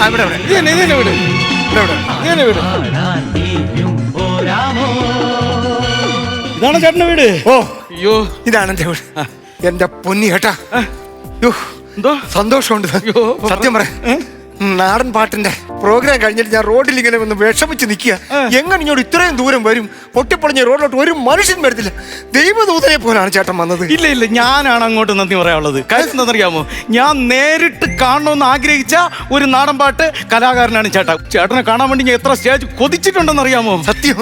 ആ, ഇവിടെ ഇവിടെ. ഇത് തന്നെ ഇത് തന്നെ വീട്. ഇവിടെ ഇവിടെ. ഇത് തന്നെ വീട്. ഇതാണ് ചേട്ടന്റെ വീട്. ഓ. അയ്യോ. ഇതാണ് എന്റെ വീട്. എന്റെ പൊന്നി കേട്ടാ എന്തോ? സന്തോഷമുണ്ട്. സത്യം പറ. നാടൻ പാട്ടിന്റെ പ്രോഗ്രാം കഴിഞ്ഞിട്ട് ഞാൻ റോഡിൽ ഇങ്ങനെ ഒന്ന് വിഷമിച്ച് നിൽക്കുക. എങ്ങനെ ഇങ്ങോട്ട് ഇത്രയും ദൂരം വരും? പൊട്ടിപ്പൊളിഞ്ഞ റോഡിലോട്ട് ഒരു മനുഷ്യൻ വരത്തില്ല. ദൈവദൂതനെ പോലാണ് ചേട്ടൻ വന്നത്. ഇല്ല ഇല്ല ഞാനാണ് അങ്ങോട്ട് നന്ദി പറയാനുള്ളത്. കാര്യം അറിയാമോ? ഞാൻ നേരിട്ട് കാണണമെന്ന് ആഗ്രഹിച്ച ഒരു നാടൻ പാട്ട് കലാകാരനാണ് ചേട്ടൻ ചേട്ടനെ കാണാൻ വേണ്ടി ഞാൻ എത്ര സ്റ്റേജ് കൊതിച്ചിട്ടുണ്ടെന്ന് അറിയാമോ? സത്യം.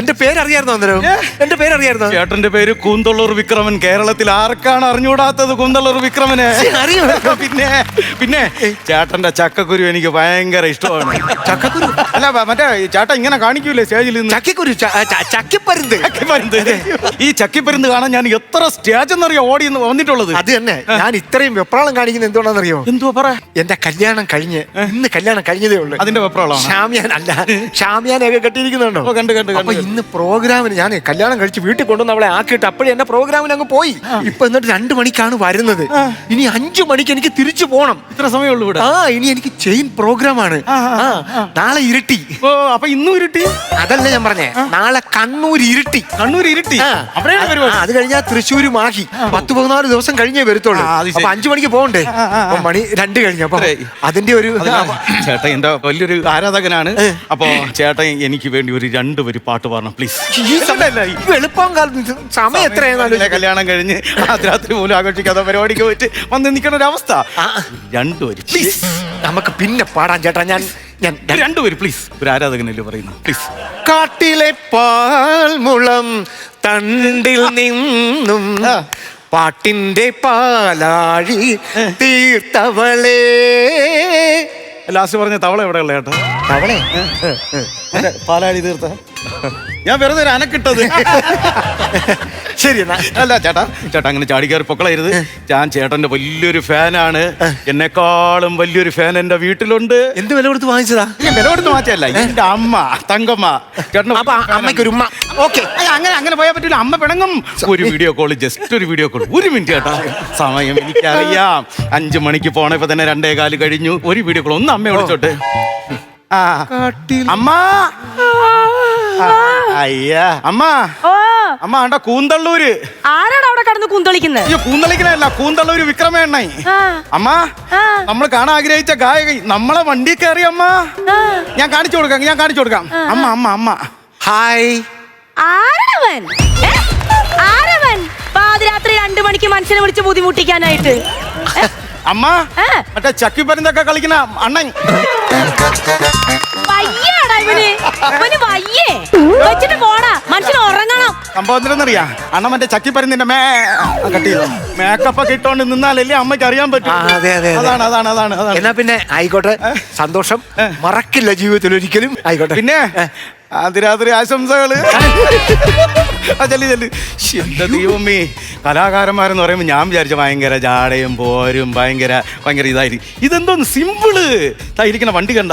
എന്റെ പേരറിയായിരുന്നോ അന്നേരം? എന്റെ പേരറിയായിരുന്നോ? ചേട്ടന്റെ പേര് കൂന്തള്ളൂർ വിക്രമൻ. കേരളത്തിൽ ആർക്കാണ് അറിഞ്ഞുകൂടാത്തത് കൂന്തള്ളൂർ വിക്രമനെ? അറിയോ? പിന്നെ പിന്നെ ചേട്ടന്റെ ചക്കക്കുരു എനിക്ക് ഭയങ്കര ഇഷ്ടമാണ്. ചക്കക്കുരു? അല്ല മറ്റേ ചേട്ടാ ഇങ്ങനെ കാണിക്കൂലേ സ്റ്റേജിൽ നിന്ന്? ചക്കക്കുരു ചക്കിപ്പരുന്ത്. ചക്കിപ്പരുന്ത്. ഈ ചക്കിപ്പരുന്ത് കാണാൻ ഞാൻ എത്ര സ്റ്റേജ് എന്നറിയോ ഓടി വന്നിട്ടുള്ളത്? അത് തന്നെ. ഞാൻ ഇത്രയും വെപ്രാളം കാണിക്കുന്നത് എന്തുകൊണ്ടാണെന്നറിയോ? എന്തുവാ പറ? എന്റെ കല്യാണം കഴിഞ്ഞ് ഇന്ന് കല്യാണം കഴിഞ്ഞതേ ഉള്ളൂ. അതിന്റെ വെപ്രാളം ഷാമിയാൻ അല്ല ഷാമിയാനൊക്കെ കെട്ടിയിരിക്കുന്നുണ്ടോ? കണ്ടു കണ്ടു കണ്ട്, കണ്ട്, അപ്പൊ ഇന്ന് പ്രോഗ്രാമിന് ഞാൻ കല്യാണം കഴിച്ച് വീട്ടിൽ കൊണ്ടുവന്ന് അവളെ ആക്കിയിട്ട് അപ്പോഴേ എന്റെ പ്രോഗ്രാമിന് അങ്ങ് പോയി. ഇപ്പൊ എന്നിട്ട് രണ്ടു മണിക്കാണ് വരുന്നത്. ഇനി അഞ്ചു മണിക്ക് എനിക്ക് തിരിച്ചു പോകണം ഇത്ര സമയമുള്ളൂ ഇവിടെ. ആ ഇനി എനിക്ക് ചെയിൻ പ്രോഗ്രാമാണ് നാളെ ഇരുട്ടി. ഓ അപ്പൊ ഇന്നും ഇരുട്ടി? അതല്ല ഞാൻ പറഞ്ഞേ നാളെ കണ്ണൂർ ഇരുട്ടി. കണ്ണൂർ ഇരുട്ടി? അത് കഴിഞ്ഞാൽ തൃശ്ശൂർ മാഹി. പത്ത് പതിനാല് ദിവസം കഴിഞ്ഞേ വരത്തുള്ളൂ. അപ്പൊ അഞ്ചു മണിക്ക് പോകണ്ടേ. മണി രണ്ട് കഴിഞ്ഞു. അപ്പൊ അതിന്റെ ഒരു ചേട്ടൻ എന്റെ വലിയൊരു ആരാധകനാണ്. അപ്പൊ ചേട്ടൻ എനിക്ക് വേണ്ടി ഒരു രണ്ട് വരി പാട്ട് പാടണം പ്ലീസ്. എളുപ്പം സമയം എത്രയാണ് കല്യാണം കഴിഞ്ഞ് രാത്രി പോലും ആഘോഷിക്കാത്ത പരിപാടിക്ക് പോയിട്ട് വന്ന് നിൽക്കുന്ന ഒരു അവസ്ഥ രണ്ടു വരി പ്ലീസ്. നമുക്ക് പിന്നെ പാടാൻ ചേട്ടാ. ഞാൻ ഞാൻ രണ്ടുപേര് വരി പ്ലീസ് ഒരു ആരാധകനല്ലേ പറയുന്നു? പ്ലീസ് കാട്ടിലെ പാൽമുളം തണ്ടിൽ നിന്നും പാട്ടിന്റെ പാലാഴി തീർത്തവളേ. ലാസ്റ്റ് പറഞ്ഞ തവള എവിടെയുള്ള ചേട്ടാ? തവളേ? പാലാഴി തീർത്ത. ഞാൻ വെറുതെ ഒരു അനക്കിട്ടത്. ശരി എന്നാ. അല്ല ചേട്ടാ ചേട്ടാ അങ്ങനെ ചാടി കയറി പൊക്കളരുത് ഞാൻ ചേട്ടന്റെ വലിയൊരു ഫാനാണ്. എന്നെക്കാളും വലിയൊരു ഫാൻ എന്റെ വീട്ടിലുണ്ട്. എന്ത് വില കൊടുത്ത് വാങ്ങിച്ചതാ? വില കൊടുത്ത് മാറ്റല്ല എന്റെ അമ്മ തങ്കമ്മ. അപ്പൊ അമ്മയ്ക്ക് ഒരു ഉമ്മ. ഓക്കെ. അങ്ങനെ അങ്ങനെ പോയാൽ പറ്റില്ല അമ്മ പിണങ്ങും. ഒരു വീഡിയോ കോൾ ജസ്റ്റ് ഒരു വീഡിയോ കോൾ ഒരു മിനിറ്റ് ചേട്ടാ. സമയം എനിക്കറിയാം. അഞ്ചു മണിക്ക് പോണ ഇപ്പൊ തന്നെ രണ്ടേ കാൽ കഴിഞ്ഞു. ഒരു വീഡിയോ കോൾ ഒന്ന് അമ്മയെ വിളിച്ചോട്ടെ. അമ്മ. ആ, അയ്യാ. അമ്മ. ഓ. അമ്മ ആണ്ട കൂന്തള്ളൂര്? ആരാണ് അവിടെ കടന്ന് കുന്തളിക്കുന്നത് അയ്യോ കൂന്തളിക്കണല്ല കൂന്തള്ളൂര് വിക്രമേണ്ണ അമ്മ നമ്മൾ കാണാൻ ആഗ്രഹിച്ച ഗായക നമ്മളെ വണ്ടി കയറി അമ്മ. ഞാൻ കാണിച്ചു കൊടുക്കാം ഞാൻ കാണിച്ചു കൊടുക്കാം. അമ്മ അമ്മ അമ്മ. ഹായ്. ആരവൻ രാത്രി ആരവൻ പാതിരാത്രി രണ്ടു മണിക്ക് മനുഷ്യനെ വിളിച്ച് ബുദ്ധിമുട്ടിക്കാനായിട്ട്? അമ്മ? മറ്റേ ചക്കി പരുന്തൊക്കെ കളിക്കണ അണ്ണൻ. വയ്യാടാ ഇവന്. ഇവന് വയ്യേ. വെച്ചിട്ട് പോടാ. മനുഷ്യൻ ഉറങ്ങണം. അണ്ണൻ മറ്റേ ചക്കി പരുന്നിന്റെ മേ മേക്കപ്പ് ഒക്കെ ഇട്ടോണ്ട് നിന്നാലല്ലേ അമ്മയ്ക്ക് അറിയാൻ പറ്റും. അതെ, അതെ, അതെ. അതാണ് അതാണ് അതാണ് അതാണ്. എന്നാ പിന്നെ ആയിക്കോട്ടെ. സന്തോഷം. മറക്കില്ല ജീവിതത്തിൽ ഒരിക്കലും. ആയിക്കോട്ടെ. പിന്നെ? അതിരാത്രി ആശംസകൾ. ആ, ചെല്ലി ചെല്ല്. എന്റെ കലാകാരന്മാരെന്ന് പറയുമ്പോൾ ഞാൻ വിചാരിച്ച ഭയങ്കര ജാടയും പോരും ഭയങ്കര ഭയങ്കര ഇതായിരിക്കും ഇതെന്തോന്ന് സിമ്പിൾ. ഇരിക്കുന്ന വണ്ടി കണ്ട.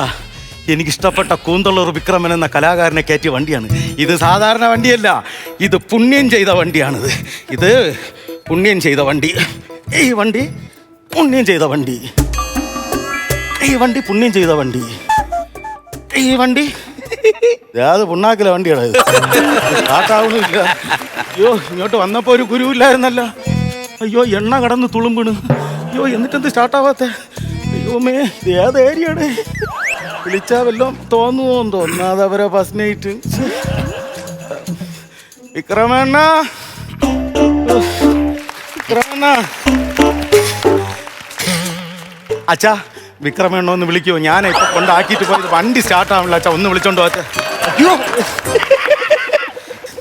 എനിക്കിഷ്ടപ്പെട്ട കൂന്തള്ളൂർ വിക്രമൻ എന്ന കലാകാരനെ കയറ്റിയ വണ്ടിയാണ്. ഇത് സാധാരണ വണ്ടിയല്ല. ഇത് പുണ്യം ചെയ്ത വണ്ടിയാണിത്. ഇത് പുണ്യം ചെയ്ത വണ്ടി. ഈ വണ്ടി പുണ്യം ചെയ്ത വണ്ടി. ഈ വണ്ടി പുണ്യം ചെയ്ത വണ്ടി. ഈ വണ്ടി അത് പുണ്ണാക്കില വണ്ടിയാണ് ഇത്? അയ്യോ ഇങ്ങോട്ട് വന്നപ്പോ ഒരു ഗുരു ഇല്ലായിരുന്നല്ലോ അയ്യോ എണ്ണ കടന്ന് തുളുമ്പിണ്. അയ്യോ എന്നിട്ടെന്ത് സ്റ്റാർട്ടാവാത്ത? അയ്യോമേ ഇത് ഏത് ഏരിയാണ്? വിളിച്ചാ വല്ലോം തോന്നുമോ തോന്നാതെ അവരെ ഫസ്റ്റ് നൈറ്റ് വിക്രമണ്ണ. വിക്രമണ്ണ. അച്ഛാ. വിക്രമണ്ണ ഒന്ന് വിളിക്കുമോ ഞാൻ ഇപ്പൊ കൊണ്ടാക്കിയിട്ട് പോയത് വണ്ടി സ്റ്റാർട്ട് ആവില്ല അച്ഛാ. ഒന്ന് വിളിച്ചോണ്ട് പോച്ച അയ്യോ.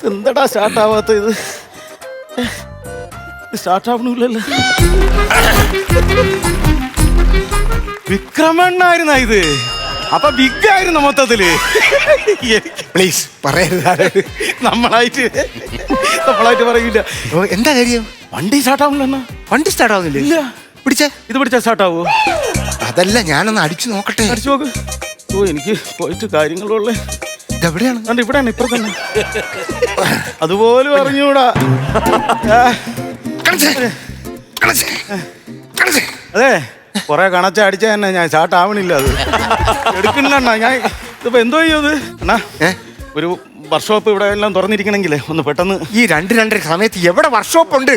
എന്തടാ സ്റ്റാർട്ട് ആവാത്ത ഇത് സ്റ്റാർട്ട് ആവണില്ലല്ലോ. വിക്രമണ്ണായിരുന്ന ഇത്? അപ്പൊ ബിഗ് ആയിരുന്നു മൊത്തത്തിൽ. പ്ലീസ് പറയരുത് നമ്മളായിട്ട് നമ്മളായിട്ട് പറയില്ല. എന്താ കാര്യം? വണ്ടി സ്റ്റാർട്ട് ആവുന്നില്ല വണ്ടി സ്റ്റാർട്ട് ആവുന്നില്ല? ഇല്ല. പിടിച്ചേ. ഇത് പിടിച്ചാ സ്റ്റാർട്ട് ആവോ? അതല്ല ഞാനൊന്ന് അടിച്ചു നോക്കട്ടെ. അടിച്ചു നോക്ക്. ഓ എനിക്ക് പോയിട്ട് കാര്യങ്ങളുള്ളേ. ഇതെവിടെയാണ്? കണ്ട് ഇവിടെയാണ് ഇപ്പൊ തന്നെ. അതുപോലും അറിഞ്ഞൂടാ. അതെ കൊറേ കണച്ച അടിച്ച തന്നെ ഞാൻ ചാട്ടാവണില്ല അത്. എടുക്കണില്ല അണ്ണാ ഞാൻ ഇതിപ്പോ എന്തോ ചെയ്യും അത്? അണ്ണാ ഒരു വർക്ക്ഷോപ്പ് ഇവിടെ എല്ലാം തുറന്നിരിക്കണമെങ്കിലേ ഒന്ന് പെട്ടെന്ന്. ഈ രണ്ട് രണ്ടര സമയത്ത് എവിടെ വർക്ക്ഷോപ്പ് ഉണ്ട്?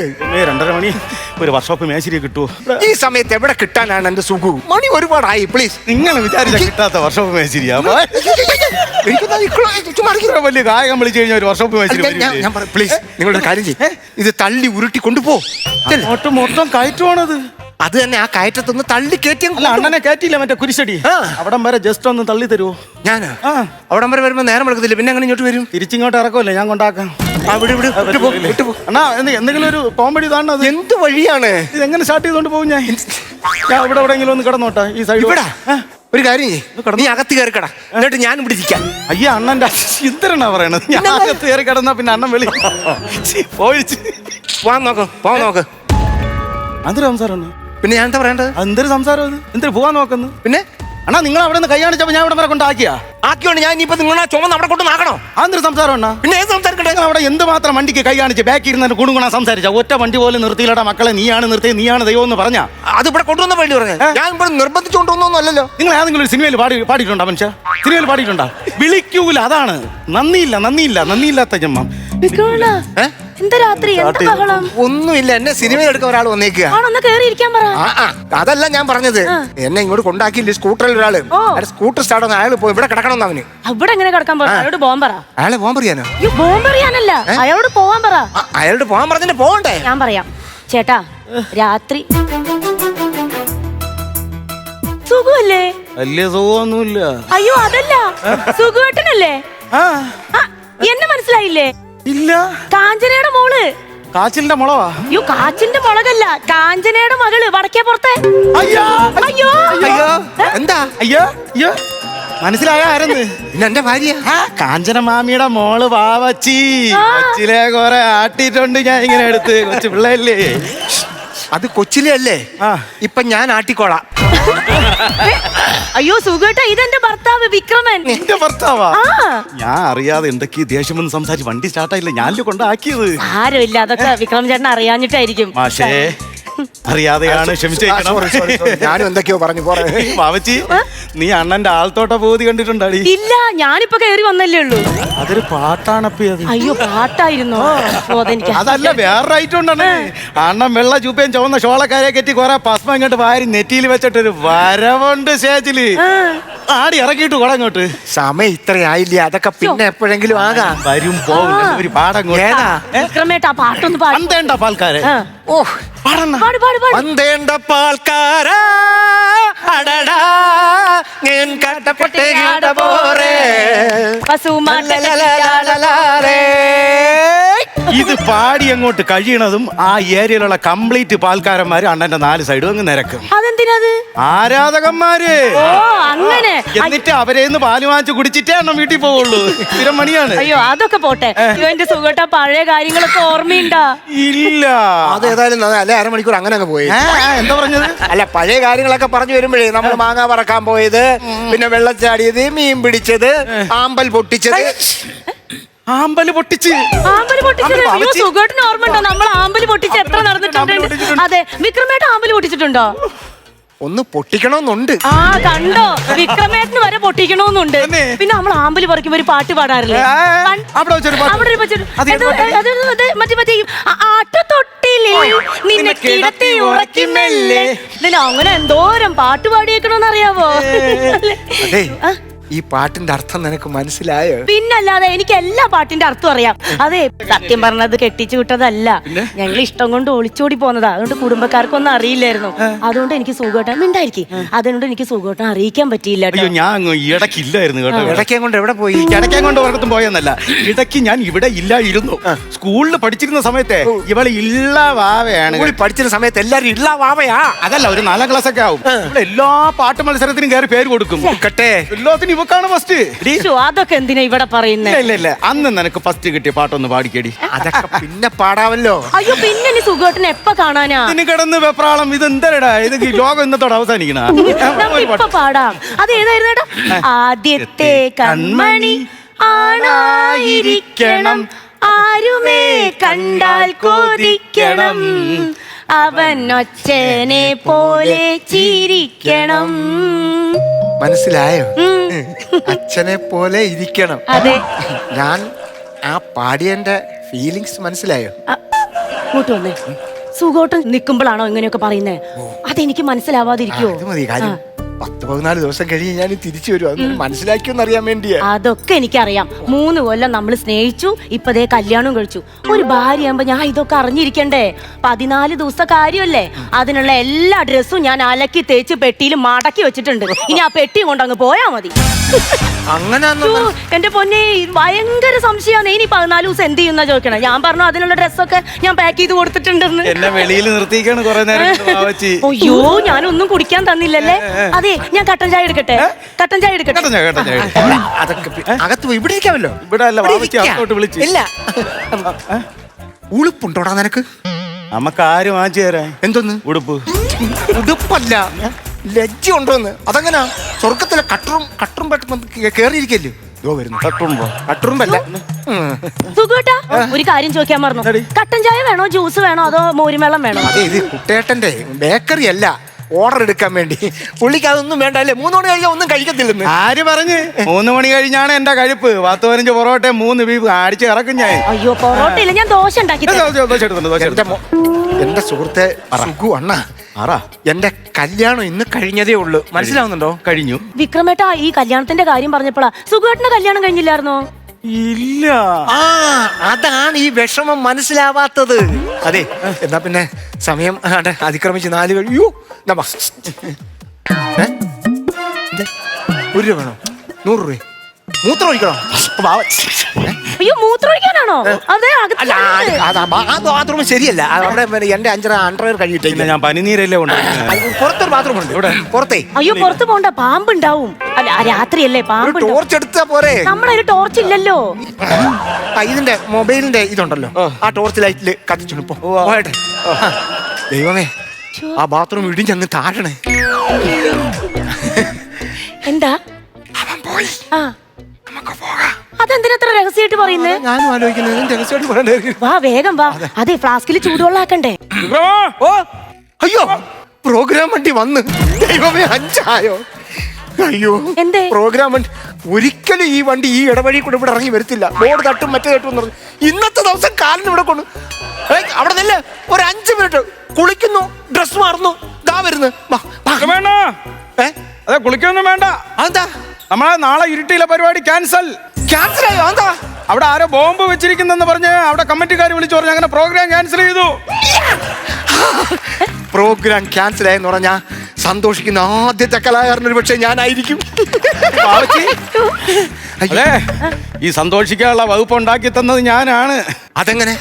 രണ്ടര മണി. ഒരു വർക്ക്ഷോപ്പ് മേശരി കിട്ടുമോ ഈ സമയത്ത് എവിടെ കിട്ടാനാണ് എന്റെ സുഖു? മണി ഒരുപാടായി പ്ലീസ് നിങ്ങൾ വിചാരിച്ച കിട്ടാത്ത വർക്ക്ഷോപ്പ് മേശരിയാ. എനിക്കൊന്ന് ഇക്കളോ- ചുമ്മാ ഇരിക്ക്. ഇത്ര വലിയ ഗായകം വിളിച്ചു കഴിഞ്ഞാൽ ഒരു വർക്ക്ഷോപ്പ് മേശരി ഞാൻ- ഞാൻ- ഞാൻ പ്ലീസ് നിങ്ങളുടെ കാര്യം ചെയ്യ്. ഇത് തള്ളി ഉരുട്ടി കൊണ്ടുപോ ചെല്ല്. മൊത്തം കയറ്റുവാണത്. അത് തന്നെ ആ കയറ്റത്തൊന്ന് തള്ളി കയറ്റി അല്ല അണ്ണനെ കയറ്റിയില്ല മറ്റേ കുരിശടി. ആ. അവിടം വരെ ജസ്റ്റ് ഒന്ന് തള്ളി തരുമോ ഞാനാ? ആ. അവിടം വരെ വരുമ്പോ നേരം എടുക്കത്തില്ല പിന്നെ അങ്ങനെ ഇങ്ങോട്ട് വരും? തിരിച്ചിങ്ങോട്ട് ഇറക്കുമല്ലേ? ഞാൻ കൊണ്ടാക്കാം. അണ്ണാ എന്ത്- എന്തെങ്കിലും ഒരു കോമഡി താണ്ടത് എന്ത് വഴിയാണ്? ഇത് എങ്ങനെ സ്റ്റാർട്ട് ചെയ്തോണ്ട് പോകും ഞാൻ? ഞാൻ ഇവിടെ എവിടെയെങ്കിലും ഒന്ന് കിടന്നോട്ടാ ഈ സൈഡ് ഇവിടെ. ഒരു കാര്യം നീ അകത്ത് കയറിക്കട. എന്നിട്ട് ഞാൻ ഇവിടെ ഇരിക്കാം. അയ്യ അണ്ണന്റെ ഇത്തരണ പറയണത്. ഞാൻ അകത്ത് കയറി കിടന്നാ പിന്നെ അണ്ണൻ വെളി പോയിച്ച് പോവാൻ നോക്ക് പോവാൻ നോക്ക്. എന്തൊരു സംസാരം പിന്നെ ഞാൻ എന്താ പറയേണ്ടത്? എന്തൊരു സംസാരം അത്? എന്തൊരു പോവാൻ നോക്കുന്നു പിന്നെ? അണ്ണാ നിങ്ങൾ അവിടെ നിന്ന് കൈ കാണിച്ചപ്പോ ഞാൻ ഇവിടെ വരെ കൊണ്ടാക്കിയാ? ആക്കിയോണ്ട് ഞാൻ ഇനിയിപ്പോ നിങ്ങളെ ചുമന്ന് അവിടെ കൊണ്ട് നാക്കണോ അതൊരു സംസാരം അണ്ണാ? പിന്നെ ഏത് സംസാരിക്കട്ടെ അവിടെ എന്ത് മാത്രം വണ്ടിക്ക് കൈ കാണിച്ച് ബാക്കി ഇരുന്നിട്ട് കുണുകുണ സംസാരിച്ച? ഒറ്റ വണ്ടി പോലും നിർത്തിയില്ലടാ മക്കളെ നീയാണ് നിർത്തിയത് നീയാണ് ദൈവം എന്ന് പറഞ്ഞാ? അത് ഇവിടെ കൊണ്ടുവന്ന വേണ്ടി പറഞ്ഞു ഞാൻ ഇവിടെ നിർബന്ധിച്ചുകൊണ്ടൊന്നും അല്ലല്ലോ. നിങ്ങൾ ഏതെങ്കിലും ഒരു സിനിമയിൽ പാടി പാടിയിട്ടുണ്ടോ മനുഷ്യ? സിനിമയിൽ പാടിയിട്ടുണ്ടോ? വിളിക്കൂല അതാണ്. നന്ദിയില്ല നന്ദിയില്ല നന്ദിയില്ലാത്ത ജന്മം. വിക്രമണ്ണ ഏ? എന്താ രാത്രി? എന്താ ബഹളം? ഒന്നുമില്ല. എന്നെ സിനിമയിൽ എടുക്കാൻ ഒരാൾ വന്നേക്കുക ആണൊന്ന് കേറി ഇരിക്കാൻ പറ. ആ ആ. അതല്ല ഞാൻ പറഞ്ഞത്. എന്നെ ഇങ്ങോട്ട് കൊണ്ടാക്കിയില്ലേ സ്കൂട്ടറിൽ ഒരാൾ. ഓ. അയാൾ സ്കൂട്ടർ സ്റ്റാർട്ട് അയാൾ പോയി. ഇവിടെ കിടക്കണം അവന്. അവിടെ എങ്ങനെ കിടക്കാൻ പറ? അയാളോട് പോകാൻ പറ. അയാളെ പോകാൻ പറയാനോ? അയ്യോ ബോംബെറിയാനല്ല അയാളോട് പോവാൻ പറ. ആ, അയാളോട് പോകാൻ പറഞ്ഞിട്ട് പോകണ്ടേ? ഞാൻ പറയാം. ചേട്ടാ രാത്രി. സുഖമല്ലേ വലിയ സുഖമൊന്നുമില്ല. അയ്യോ അതല്ല. ആ, എന്നെ മനസ്സിലായില്ലേ? ഇല്ല. കാഞ്ചനയുടെ മോൾ. കാച്ചിലിന്റെ മുളവാ? അയ്യോ കാച്ചിന്റെ മുളകല്ല. കാഞ്ചനയുടെ മകൾ വടക്കേ പുറത്തെ. അയ്യോ. അയ്യോ. അയ്യോ. എന്താ? അയ്യോ. അയ്യോ. മനസ്സിലായ ആരെന്ന്? പിന്നെ എന്റെ ഭാര്യ. കാഞ്ചന മാമിയുടെ മോൾ വാവച്ചി. കൊച്ചിലെ കൊറേ ആട്ടിട്ടുണ്ട് ഞാൻ ഇങ്ങനെ എടുത്ത്. കൊച്ചു പിള്ളേല്ലേ അത് കൊച്ചിലെ അല്ലേ? ആ. ഇപ്പൊ ഞാൻ ആട്ടിക്കോളാം. അയ്യോ സുഖേട്ട ഇതെന്റെ ഭർത്താവ് വിക്രമൻ. എന്റെ ഭർത്താവാ? ആ. ഞാൻ അറിയാതെ എന്തൊക്കെ ദേഷ്യം വന്ന് സംസാരിച്ച് വണ്ടി സ്റ്റാർട്ടായില്ല ഞാനല്ലേ കൊണ്ടാക്കിയത്? ആരും ഇല്ല അതൊക്കെ വിക്രം ചേട്ടൻ അറിയാഞ്ഞിട്ടായിരിക്കും. മാഷേ. അറിയാതെയാണ് ക്ഷമിച്ചേക്കണം. ഞാനും എന്തൊക്കെയോ പറഞ്ഞു പോറേ. പാവച്ചി നീ അണ്ണന്റെ ആൾത്തോട്ട പോതി കണ്ടിട്ടുണ്ടാടി. ഇല്ല ഞാനിപ്പോ കയറി വന്നല്ലേ ഉള്ളൂ. അതൊരു പാട്ടാണ് അത്. അയ്യോ പാട്ടായിരുന്നോ? അതല്ല വേറെ ഐറ്റം ഉണ്ടാണ് അണ്ണൻ വെള്ള ചൂപ്പയും ചുവന്ന ഷോളക്കാരെ കെറ്റി കൊറേ പസ്മ ഇങ്ങോട്ട് വാരി നെറ്റിയിൽ വെച്ചിട്ടൊരു വരവുണ്ട് സ്റ്റേജിൽ. ആ. ആടി ഇറക്കിയിട്ട് കൂടെ അങ്ങോട്ട് സമയം ഇത്രയായില്ല? അതൊക്കെ പിന്നെ എപ്പോഴെങ്കിലും ആകാം. വരും പോകും ഒരു പാടം ഏതാ? പാട്ടൊന്ന് പാടണ്ട പാൽക്കാരെ. ഓ പാടണ്ണ. വന്തേണ്ട പാൽക്കാര അടടാ ഞാൻ കട്ടപ്പെട്ടേ പോറേ പശുമാട്ട ഇത് പാടി അങ്ങോട്ട് കഴിയണതും ആ ഏരിയയിലുള്ള കംപ്ലീറ്റ് പാൽക്കാരന്മാര് അണ്ണന്റെ നാല് സൈഡും അങ്ങ് നിരക്കും. അതെന്തിനത്? ആരാധകന്മാര്? ഓ അങ്ങനെ. എന്നിട്ട് അവരെ പാൽ വാങ്ങിച്ച് കുടിച്ചിട്ടേ അണ്ണൻ വീട്ടിൽ പോവുള്ളൂ. സ്ഥിരം മണിയാണ് അയ്യോ അതൊക്കെ പോട്ടെ. അയ്യോ എന്റെ സുഖട്ട പഴയ കാര്യങ്ങളൊക്കെ ഓർമ്മയുണ്ടാ? ഇല്ല. അത് ഏതായാലും ന- അല്ലേ അരമണിക്കൂർ അങ്ങനെ അങ്ങ് പോയി. ഏ, ഏ, എന്താ പറഞ്ഞത്? അല്ല പഴയ കാര്യങ്ങളൊക്കെ പറഞ്ഞു വരുമ്പോഴേ നമ്മൾ മാങ്ങ പറക്കാൻ പോയത് പിന്നെ വെള്ളച്ചാടിയത് മീൻ പിടിച്ചത് ആമ്പൽ പൊട്ടിച്ചത്. ആമ്പൽ പൊട്ടിച്ച്. ആമ്പൽ പൊട്ടിച്ചത് അയ്യോ. സുഖേട്ടന് ഓർമ്മയുണ്ടോ? നമ്മൾ ആമ്പൽ പൊട്ടിച്ച് എത്ര നടന്നിട്ടുണ്ട്? അതെ വിക്രമേട്ട ആമ്പൽ പൊട്ടിച്ചിട്ടുണ്ടോ? ഒന്ന് പൊട്ടിക്കണമെന്നുണ്ട്. ആ കണ്ടോ? വിക്രമേട്ടന് വരെ പൊട്ടിക്കണമെന്നുണ്ട്. പിന്നെ നമ്മൾ ആമ്പൽ പറിക്കുമ്പോ ഒരു പാട്ട് പാടാറില്ലേ? മറ്റേ മറ്റേ നിന്നെ കിടത്തി അങ്ങനെ എന്തോരം പാട്ട് പാടിയേക്കണോന്നറിയാവോ? അതെ. ഈ പാട്ടിന്റെ അർത്ഥം നിനക്ക് മനസ്സിലായോ? പിന്നല്ലാതെ എനിക്ക് എല്ലാ പാട്ടിന്റെ അർത്ഥം അറിയാം. അതെ സത്യം പറഞ്ഞത് കെട്ടിച്ചു വിട്ടതല്ല. ഞങ്ങൾ ഇഷ്ടം കൊണ്ട് ഒളിച്ചോടി പോന്നതാ. അതുകൊണ്ട് കുടുംബക്കാർക്കൊന്നും അറിയില്ലായിരുന്നു. അതുകൊണ്ട് എനിക്ക് സുഖമായിട്ടാ മിണ്ടായിരിക്കും. അതുകൊണ്ട് എനിക്ക് സുഖമായിട്ടാ അറിയിക്കാൻ പറ്റിയില്ല അയ്യോ ഞാൻ അങ്ങ് ഇടയ്ക്കില്ലായിരുന്നു കേട്ടോ. ഇടയ്ക്കേ കൊണ്ട് എവിടെ പോയി? കിടക്കാൻ കൊണ്ട് ഓർക്കത്തും പോയെന്നല്ല. ഇടയ്ക്ക് ഞാൻ ഇവിടെ ഇല്ലായിരുന്നു. സ്കൂളിൽ പഠിച്ചിരുന്ന സമയത്തെ ഇവളെ ഇള്ള വാവയാണ്. പഠിച്ചിരുന്ന സമയത്ത് എല്ലാരും ഇള്ള വാവയാ. അതല്ല ഒരു നാലാം ക്ലാസ് ഒക്കെ ആവും എല്ലാ പാട്ട് മത്സരത്തിനും കയറി പേര് കൊടുക്കും. കട്ടെ എല്ലാത്തിനും ഇവക്കാണ് ഫസ്റ്റ് ശ്ശോ, അതൊക്കെ എന്തിനാ ഇവിടെ പറയുന്നേ? ഇല്ല ഇല്ല ഇല്ല. അന്ന് നിനക്ക് ഫസ്റ്റ് കിട്ടിയ പാട്ടൊന്ന് പാടിക്കേടി. അതൊക്കെ പിന്നെ പാടാവല്ലോ. അയ്യോ പിന്നെ നീ സുഖമായിട്ടിനെ എപ്പ കാണാനാ? ഇതിന് കിടന്ന് വെപ്രാളം ഇത് എന്തരടാ ഇത് ഈ ലോകം ഇന്നത്തോടെ അവസാനിക്കണ. ഇപ്പൊ പാടാം. അത് ഏതായിരുന്നു ആദ്യത്തെ കൺമണി ആണായിരിക്കണം. ആരുമേ കണ്ടാൽ കൊതിക്കണം. അവൻ ഒച്ചനെ പോലെ ചിരിക്കണം. മനസ്സിലായോ? അച്ഛനെ പോലെ ഇരിക്കണം. അതെ. ഞാൻ ആ പാടിയന്റെ ഫീലിങ്സ് മനസ്സിലായോ? അ, ഇങ്ങോട്ട് വന്നേ. സുഖോട്ട് നിൽക്കുമ്പോഴാണോ ഇങ്ങനെയൊക്കെ പറയുന്നത് അതെനിക്ക് ആ, പത്ത് പതിനാല് ദിവസം കഴിഞ്ഞ് ഞാൻ തിരിച്ചു വരും. അതൊന്നും മനസ്സിലാക്കിയോന്ന് അറിയാൻ വേണ്ടിയാ. അതൊക്കെ എനിക്കറിയാം. മൂന്ന് കൊല്ലം നമ്മൾ സ്നേഹിച്ചു ഇപ്പതേ കല്യാണം കഴിച്ചു. ഒരു ഭാര്യയാകുമ്പോ ഞാൻ ഇതൊക്കെ അറിഞ്ഞിരിക്കണ്ടേ? പതിനാല് ദിവസത്തെ കാര്യമല്ലേ? അതിനുള്ള എല്ലാ ഡ്രസ്സും ഞാൻ അലക്കി തേച്ച് പെട്ടിയിൽ മടക്കി വെച്ചിട്ടുണ്ട്. ഇനി ആ പെട്ടി കൊണ്ട് അങ്ങ് പോയാ മതി. അങ്ങനെ എന്റെ പൊന്നെ ഭയങ്കര സംശയമാണ്. ഇനി പതിനാല് ദിവസം എന്ത് ചെയ്യുന്ന ചോദിക്കണം? ഞാൻ പറഞ്ഞു അതിനുള്ള ഡ്രസ്സൊക്കെ ഞാൻ പാക്ക് ചെയ്ത് കൊടുത്തിട്ടുണ്ടെന്ന്. എന്നെ വെളിയിൽ നിർത്തിക്കാണ് കുറെ നേരം അയ്യോ ഞാനൊന്നും കുടിക്കാൻ തന്നില്ലല്ലേ? അതെ ഞാൻ കട്ടൻ ചായ എടുക്കട്ടെ. കട്ടൻ ചായ എടുക്കട്ടെ. കേട്ടോ ഞാൻ കേട്ടോ ഞാൻ അതൊക്കെ പി- അകത്ത് പോയി ഇവിടെ ഇരിക്കാമല്ലോ. ഇവിടെ അല്ല, ഇവിടെ വാവച്ചി ഇരിക്കാം. അകത്തോട്ട് വിളിച്ച്. ഇല്ല. ഉളുപ്പുണ്ടോടാ നിനക്ക്? നമുക്ക് ആരും വാങ്ങിച്ചു തരാൻ എന്തോന്ന്? ഉടുപ്പ്. ഉടുപ്പല്ല. ലജ്ജ ഉണ്ടോന്ന് അതങ്ങനാ? സ്വർഗത്തിലെ കട്ടറും കട്ടറും പെട്ടെന്ന് കേറിയിരിക്കല്ലോ? യോ വരുന്നു. സുഖേട്ടാ ഒരു കാര്യം ചോദിക്കാൻ മറന്നു. കട്ടൻ ചായ വേണോ ജ്യൂസ് വേണോ അതോ മോരും വെള്ളം വേണോ? അതെ ഇത് കുട്ടേട്ടന്റെ ബേക്കറി അല്ല. ഓർഡർ എടുക്കാൻ വേണ്ടി. പുള്ളിക്ക് അതൊന്നും വേണ്ട അല്ലേ മൂന്ന് മണി കഴിഞ്ഞാൽ ഒന്നും കഴിക്കത്തില്ലെന്ന്. ആര് പറഞ്ഞ്? മൂന്ന് മണി കഴിഞ്ഞാണ് എന്റെ കഴിപ്പ്. പത്ത് പതിനഞ്ച് പൊറോട്ട മൂന്ന് ബീഫ് അടിച്ച് ഇറക്കും ഞാൻ. അയ്യോ പൊറോട്ട ഇല്ല ഞാൻ ദോശ ഉണ്ടാക്കി ദോശ, ദോശ, ദോശ എടുത്തുണ്ട്, ദോശ എന്റെ എടുത്തുണ്ട്. മോ- എന്റെ സുഹൃത്തെ സുഖു അണ്ണ ആറാ എന്റെ കല്യാണം ഇന്ന് കഴിഞ്ഞതേ ഉള്ളൂ. മനസ്സിലാവുന്നുണ്ടോ? കഴിഞ്ഞു. വിക്രമേട്ടാ ഈ കല്യാണത്തിന്റെ കാര്യം പറഞ്ഞപ്പോഴാ സുഖേട്ടന്റെ കല്യാണം കഴിഞ്ഞില്ലായിരുന്നോ? ഇല്ല. ആ അതാണ് ഈ വിഷമം മനസ്സിലാവാത്തത്. അതെ എന്നാ പിന്നെ സമയം അതിക്രമിച്ച് നാല് കഴിയൂ നമ്മ? ഒരു രൂപ വേണോ? നൂറ് രൂപ മൂത്രം ഒഴിക്കണോ. അയ്യോ മൂത്രമൊഴിക്കാനാണോ? അതെ അകത്ത് അല്ല ബാത്റൂം ശരിയല്ല. അവിടെ പിന്നെ എന്റെ അഞ്ചര അണ്ടർവെയർ പിന്നെ കഴിയിട്ടേ ഞാൻ പനിനീരല്ലേ ഉണ്ടാക്കുന്നത് പുറത്തൊരു ബാത്റൂം ഉണ്ട്. ഇവിടെ പുറത്തേ. അയ്യോ പുറത്ത് പോണ്ട പാമ്പുണ്ടാവും. അല്ല രാത്രിയല്ലേ പാമ്പ് ടോർച്ച് എടുത്താ പോരെ. നമ്മളൊരു ടോർച്ച് ഇല്ലല്ലോ. ഇതിന്റെ മൊബൈലിന്റെ ഇതുണ്ടല്ലോ. ആ. ടോർച്ച് ലൈറ്റിൽ കത്തിച്ചു പോയട്ടെ. ആ, ദൈവമേ ആ ബാത്റൂം ഇടിഞ്ഞങ്ങ് താഴണേ. എന്താ? അവൻ പോയി. ആ. നമുക്ക് പോകാം. അതെന്തിനത്ര രഹസ്യമായിട്ട് പറയുന്നേ? ഞാനും ആലോചിക്കുന്നത് രഹസ്യമായിട്ട് പറയണ്ടായിരുന്നു വാ വേഗം വാ. അതെ. ഫ്ലാസ്കിൽ ചൂടുവെള്ളാക്കണ്ടേ? ഓ അയ്യോ പ്രോഗ്രാം വണ്ടി വന്ന്. ദൈവമേ അഞ്ചായോ? അയ്യോ എന്തേ? പ്രോഗ്രാം വണ്ടി. ഒരിക്കലും ഈ വണ്ടി ഈ ഇടവഴി കൂടെ ഇവിടെ ഇറങ്ങി വരത്തില്ല. ബോർഡ് തട്ടും മറ്റേ തട്ടും എന്ന് പറഞ്ഞു. ഇന്നത്തെ ദിവസം കാലിന് ഇവിടെ കൊണ്ട്. ഏയ്, അവിടെ നില്ല. ഒരു അഞ്ച് മിനിറ്റ്. കുളിക്കുന്നു ഡ്രസ് മാറുന്നു. ദാ വരുന്നു. വാ, വാ. വേണ്ട ഏ? അതെ കുളിക്കൊന്നും വേണ്ട. അതെന്താ? നമ്മളെ നാളെ ഇരുട്ടിയിലെ പരിപാടി ക്യാൻസൽ. ക്യാൻസൽ ആയോ? എന്താ അവിടെ ആരോ ബോംബ് വെച്ചിരിക്കുന്നെന്ന് പറഞ്ഞ് അവിടെ കമ്മിറ്റിക്കാർ വിളിച്ചു പറഞ്ഞു അങ്ങനെ പ്രോഗ്രാം ക്യാൻസൽ ചെയ്തു. പ്രോഗ്രാം ക്യാൻസൽ ആയെന്ന് പറഞ്ഞാ സന്തോഷിക്കുന്ന ആദ്യത്തെ കലാകാരൻ ഒരു പക്ഷേ ഞാനായിരിക്കും. അല്ലേ? ഈ സന്തോഷിക്കാനുള്ള വകുപ്പ് ഉണ്ടാക്കി തന്നത് ഞാനാണ്. അതെങ്ങനെ?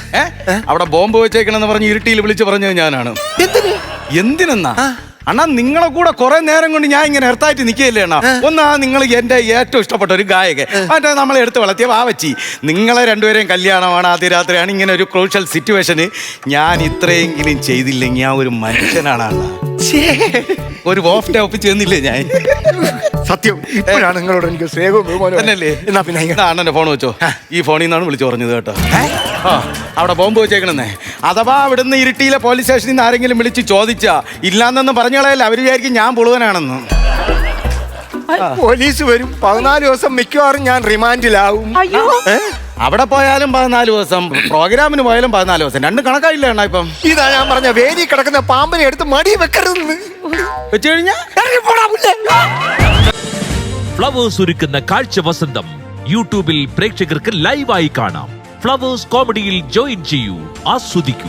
അവിടെ ബോംബ് വെച്ചേക്കണെന്ന് പറഞ്ഞ് ഇരുട്ടിയിൽ വിളിച്ചു പറഞ്ഞത് ഞാനാണ്. എന്തിനാ? എന്തിനെന്നാ? അണ്ണാ നിങ്ങളെ കൂടെ കുറെ നേരം കൊണ്ട് ഞാൻ ഇങ്ങനെ എർത്തായിട്ട് നിൽക്കുകയല്ലേ അണ്ണാ? ഒന്നാ നിങ്ങൾ എന്റെ ഏറ്റവും ഇഷ്ടപ്പെട്ട ഒരു ഗായകൻ. മറ്റേ നമ്മളെ എടുത്ത് വളർത്തിയ വാവച്ചി. നിങ്ങളെ രണ്ടുപേരെയും കല്യാണമാണ് ആദ്യ രാത്രിയാണ് ഇങ്ങനെ ഒരു ക്രൂഷ്യൽ സിറ്റുവേഷന് ഞാൻ ഇത്രയെങ്കിലും ചെയ്തില്ലെങ്കിൽ ഞാൻ ഒരു മനുഷ്യനാണ് അണ്ണാ. ഒരു ഓഫ് ഒപ്പിച്ച് ചെന്നില്ലേ ഞാൻ? സത്യം ഇപ്പോഴാണ് നിങ്ങളോട് എനിക്ക് സ്നേഹവും ബഹുമാനവും. തന്നെയല്ലേ? എന്നാ പിന്നെ ഇങ്ങ- ഇതാ അണ്ണന്റെ ഫോൺ വെച്ചോ. ഈ ഫോണിൽ നിന്നാണ് വിളിച്ചു പറഞ്ഞത് കേട്ടോ. ആ അവിടെ ബോംബ് വെച്ചേക്കണെന്നേ. അഥവാ അവിടുന്ന് ഇരുട്ടിയിലെ പോലീസ് സ്റ്റേഷനിൽ നിന്ന് ആരെങ്കിലും വിളിച്ച് ചോദിച്ചാ ഇല്ലാന്നൊന്നും പറഞ്ഞു അവർ അവർ വിചാരിക്കും ഞാൻ പുളുവനാണെന്ന്. പോലീസ് വരും. പതിനാല് ദിവസം മിക്കവാറും ഞാൻ റിമാൻഡിലാവും അയ്യോ? അവിടെ പോയാലും പതിനാല് ദിവസം പ്രോഗ്രാമിന് പോയാലും പതിനാല് ദിവസം. രണ്ട് കണക്കായില്ല അണ്ണാ ഇപ്പം? ഇതാ ഞാൻ പറഞ്ഞ വേലി കിടക്കുന്ന പാമ്പിനെ എടുത്ത് മടി വെക്കരുതെന്ന്. വെച്ച് കഴിഞ്ഞാ? പുല്ലേ. ഫ്ലവേഴ്സ് ഒരുക്കുന്ന കാഴ്ച വസന്തം യൂട്യൂബിൽ പ്രേക്ഷകർക്ക് ലൈവായി കാണാം. ഫ്ലവേഴ്സ് കോമഡിയിൽ ജോയിൻ ചെയ്യൂ ആസ്വദിക്കൂ.